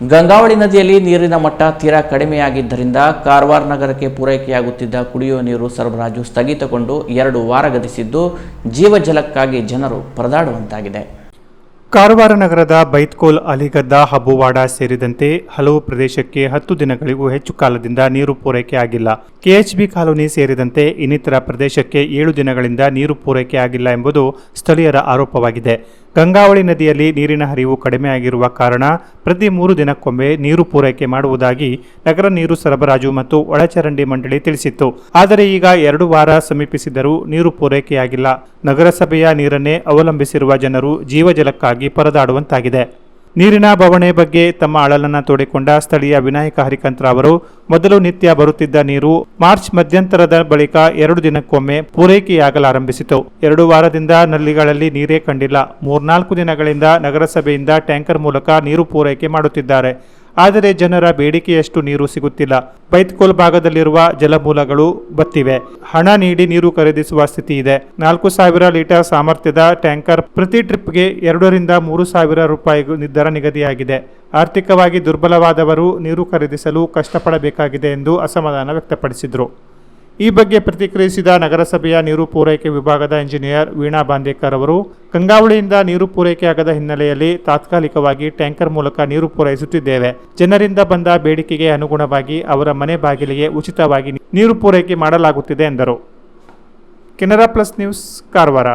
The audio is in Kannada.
ಗಂಗಾವಳಿ ನದಿಯಲ್ಲಿ ನೀರಿನ ಮಟ್ಟ ತೀರಾ ಕಡಿಮೆಯಾಗಿದ್ದರಿಂದ ಕಾರವಾರ ನಗರಕ್ಕೆ ಪೂರೈಕೆಯಾಗುತ್ತಿದ್ದ ಕುಡಿಯುವ ನೀರು ಸರಬರಾಜು ಸ್ಥಗಿತಗೊಂಡು ಎರಡು ವಾರ ಗತಿಸಿದ್ದು ಜೀವಜಲಕ್ಕಾಗಿ ಜನರು ಪರದಾಡುವಂತಾಗಿದೆ. ಕಾರವಾರ ನಗರದ ಬೈತ್ಕೋಲ್ ಅಲಿಗದ್ದ ಹಬ್ಬುವಾಡ ಸೇರಿದಂತೆ ಹಲವು ಪ್ರದೇಶಕ್ಕೆ ಹತ್ತು ದಿನಗಳಿಗೂ ಹೆಚ್ಚು ಕಾಲದಿಂದ ನೀರು ಪೂರೈಕೆ ಆಗಿಲ್ಲ ಕೆಎಚ್ಬಿ ಕಾಲೋನಿ ಸೇರಿದಂತೆ ಇನ್ನಿತರ ಪ್ರದೇಶಕ್ಕೆ ಏಳು ದಿನಗಳಿಂದ ನೀರು ಪೂರೈಕೆ ಆಗಿಲ್ಲ ಎಂಬುದು ಸ್ಥಳೀಯರ ಆರೋಪವಾಗಿದೆ. ಗಂಗಾವಳಿ ನದಿಯಲ್ಲಿ ನೀರಿನ ಹರಿವು ಕಡಿಮೆಯಾಗಿರುವ ಕಾರಣ ಪ್ರತಿ ಮೂರು ದಿನಕ್ಕೊಮ್ಮೆ ನೀರು ಪೂರೈಕೆ ಮಾಡುವುದಾಗಿ ನಗರ ನೀರು ಸರಬರಾಜು ಮತ್ತು ಒಳಚರಂಡಿ ಮಂಡಳಿ ತಿಳಿಸಿತ್ತು. ಆದರೆ ಈಗ ಎರಡು ವಾರ ಸಮೀಪಿಸಿದರೂ ನೀರು ಪೂರೈಕೆಯಾಗಿಲ್ಲ. ನಗರಸಭೆಯ ನೀರನ್ನೇ ಅವಲಂಬಿಸಿರುವ ಜನರು ಜೀವಜಲಕ್ಕಾಗಿ ಪರದಾಡುವಂತಾಗಿದೆ. ನೀರಿನ ಬವಣೆ ಬಗ್ಗೆ ತಮ್ಮ ಅಳಲನ್ನು ತೋಡಿಕೊಂಡ ಸ್ಥಳೀಯ ವಿನಾಯಕ ಹರಿಕಂತ್ರ ಅವರು ಮೊದಲು ನಿತ್ಯ ಬರುತ್ತಿದ್ದ ನೀರು ಮಾರ್ಚ್ ಮಧ್ಯಂತರದ ಬಳಿಕ ಎರಡು ದಿನಕ್ಕೊಮ್ಮೆ ಪೂರೈಕೆಯಾಗಲಾರಂಭಿಸಿತು. ಎರಡು ವಾರದಿಂದ ನಲ್ಲಿಗಳಲ್ಲಿ ನೀರೇ ಕಂಡಿಲ್ಲ. ಮೂರ್ನಾಲ್ಕು ದಿನಗಳಿಂದ ನಗರಸಭೆಯಿಂದ ಟ್ಯಾಂಕರ್ ಮೂಲಕ ನೀರು ಪೂರೈಕೆ ಮಾಡುತ್ತಿದ್ದಾರೆ. ಆದರೆ ಜನರ ಬೇಡಿಕೆಯಷ್ಟು ನೀರು ಸಿಗುತ್ತಿಲ್ಲ. ಬೈತ್ಕೋಲ್ ಭಾಗದಲ್ಲಿರುವ ಜಲಮೂಲಗಳು ಬತ್ತಿವೆ. ಹಣ ನೀಡಿ ನೀರು ಖರೀದಿಸುವ ಸ್ಥಿತಿ ಇದೆ. ನಾಲ್ಕು ಸಾವಿರ ಲೀಟರ್ ಸಾಮರ್ಥ್ಯದ ಟ್ಯಾಂಕರ್ ಪ್ರತಿ ಟ್ರಿಪ್ಗೆ ಎರಡರಿಂದ ಮೂರು ಸಾವಿರ ರೂಪಾಯಿ ದರ ನಿಗದಿಯಾಗಿದೆ. ಆರ್ಥಿಕವಾಗಿ ದುರ್ಬಲವಾದವರು ನೀರು ಖರೀದಿಸಲು ಕಷ್ಟಪಡಬೇಕಾಗಿದೆ ಎಂದು ಅಸಮಾಧಾನ ವ್ಯಕ್ತಪಡಿಸಿದರು. ಈ ಬಗ್ಗೆ ಪ್ರತಿಕ್ರಿಯಿಸಿದ ನಗರಸಭೆಯ ನೀರು ಪೂರೈಕೆ ವಿಭಾಗದ ಇಂಜಿನಿಯರ್ ವೀಣಾ ಬಾಂದೇಕರ್ ಅವರು, ಗಂಗಾವಳಿಯಿಂದ ನೀರು ಪೂರೈಕೆಯಾಗದ ಹಿನ್ನೆಲೆಯಲ್ಲಿ ತಾತ್ಕಾಲಿಕವಾಗಿ ಟ್ಯಾಂಕರ್ ಮೂಲಕ ನೀರು ಪೂರೈಸುತ್ತಿದ್ದೇವೆ. ಜನರಿಂದ ಬಂದ ಬೇಡಿಕೆಗೆ ಅನುಗುಣವಾಗಿ ಅವರ ಮನೆ ಬಾಗಿಲಿಗೆ ಉಚಿತವಾಗಿ ನೀರು ಪೂರೈಕೆ ಮಾಡಲಾಗುತ್ತಿದೆ ಎಂದರು. Canara plus news, Karwar.